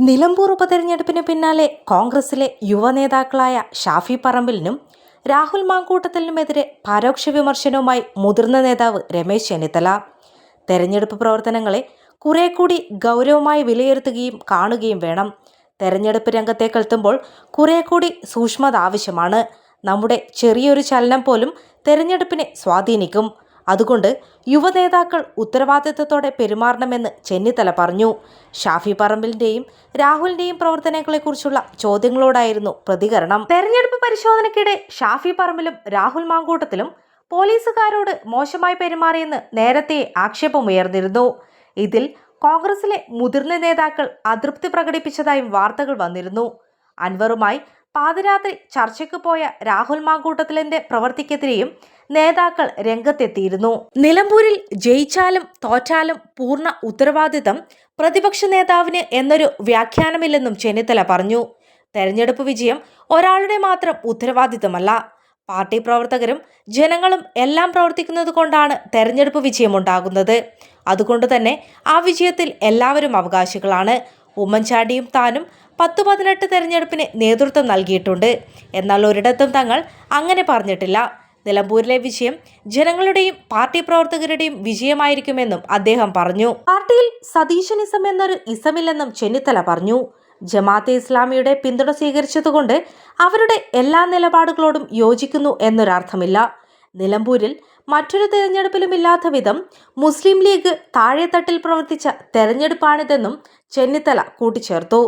നിലമ്പൂർ ഉപതെരഞ്ഞെടുപ്പിന് പിന്നാലെ കോൺഗ്രസിലെ യുവനേതാക്കളായ ഷാഫി പറമ്പിലിനും രാഹുൽ മാങ്കൂട്ടത്തിനുമെതിരെ പരോക്ഷ വിമർശനവുമായി മുതിർന്ന നേതാവ് രമേശ് ചെന്നിത്തല. തെരഞ്ഞെടുപ്പ് പ്രവർത്തനങ്ങളെ കുറെ കൂടി ഗൗരവമായി വിലയിരുത്തുകയും കാണുകയും വേണം. തെരഞ്ഞെടുപ്പ് രംഗത്തേക്കെത്തുമ്പോൾ കുറെ കൂടി സൂക്ഷ്മത ആവശ്യമാണ്. നമ്മുടെ ചെറിയൊരു ചലനം പോലും തെരഞ്ഞെടുപ്പിനെ സ്വാധീനിക്കും. അതുകൊണ്ട് യുവനേതാക്കൾ ഉത്തരവാദിത്തത്തോടെ പെരുമാറണമെന്ന് ചെന്നിത്തല പറഞ്ഞു. ഷാഫി പറമ്പിലിന്റെയും രാഹുലിന്റെയും പ്രവർത്തനങ്ങളെക്കുറിച്ചുള്ള ചോദ്യങ്ങളോടായിരുന്നു പ്രതികരണം. തെരഞ്ഞെടുപ്പ് പരിശോധനയ്ക്കിടെ ഷാഫി പറമ്പിലും രാഹുൽ മാങ്കൂട്ടത്തിലും പോലീസുകാരോട് മോശമായി പെരുമാറിയെന്ന് നേരത്തെ ആക്ഷേപമുയർന്നിരുന്നു. ഇതിൽ കോൺഗ്രസിലെ മുതിർന്ന നേതാക്കൾ അതൃപ്തി പ്രകടിപ്പിച്ചതായും വാർത്തകൾ വന്നിരുന്നു. അൻവറുമായി പാതിരാത്രി ചർച്ചയ്ക്ക് പോയ രാഹുൽ മാങ്കൂട്ടത്തിലിന്റെ പ്രവർത്തിക്കെതിരെയും നേതാക്കൾ രംഗത്തെത്തിയിരുന്നു. നിലമ്പൂരിൽ ജയിച്ചാലും തോറ്റാലും പൂർണ ഉത്തരവാദിത്തം പ്രതിപക്ഷ നേതാവിന് എന്നൊരു വ്യാഖ്യാനമില്ലെന്നും ചെന്നിത്തല പറഞ്ഞു. തെരഞ്ഞെടുപ്പ് വിജയം ഒരാളുടെ മാത്രം ഉത്തരവാദിത്തമല്ല. പാർട്ടി പ്രവർത്തകരും ജനങ്ങളും എല്ലാം പ്രവർത്തിക്കുന്നത് കൊണ്ടാണ് തെരഞ്ഞെടുപ്പ് വിജയമുണ്ടാകുന്നത്. അതുകൊണ്ട് തന്നെ ആ വിജയത്തിൽ എല്ലാവരും അവകാശികളാണ്. ഉമ്മൻചാണ്ടിയും താനും പത്തു പതിനെട്ട് തെരഞ്ഞെടുപ്പിന് നേതൃത്വം നൽകിയിട്ടുണ്ട്. എന്നാൽ ഒരിടത്തും തങ്ങൾ അങ്ങനെ പറഞ്ഞിട്ടില്ല. നിലമ്പൂരിലെ വിജയം ജനങ്ങളുടെയും പാർട്ടി പ്രവർത്തകരുടെയും വിജയമായിരിക്കുമെന്നും അദ്ദേഹം പറഞ്ഞു. പാർട്ടിയിൽ സതീശനിസം എന്നൊരു ഇസമില്ലെന്നും ചെന്നിത്തല പറഞ്ഞു. ജമാഅത്തെ ഇസ്ലാമിയുടെ പിന്തുണ സ്വീകരിച്ചതുകൊണ്ട് അവരുടെ എല്ലാ നിലപാടുകളോടും യോജിക്കുന്നു എന്നൊരർത്ഥമില്ല. നിലമ്പൂരിൽ മറ്റൊരു തെരഞ്ഞെടുപ്പിലും ഇല്ലാത്ത വിധം മുസ്ലിം ലീഗ് താഴെത്തട്ടിൽ പ്രവർത്തിച്ച തെരഞ്ഞെടുപ്പാണിതെന്നും ചെന്നിത്തല കൂട്ടിച്ചേർത്തു.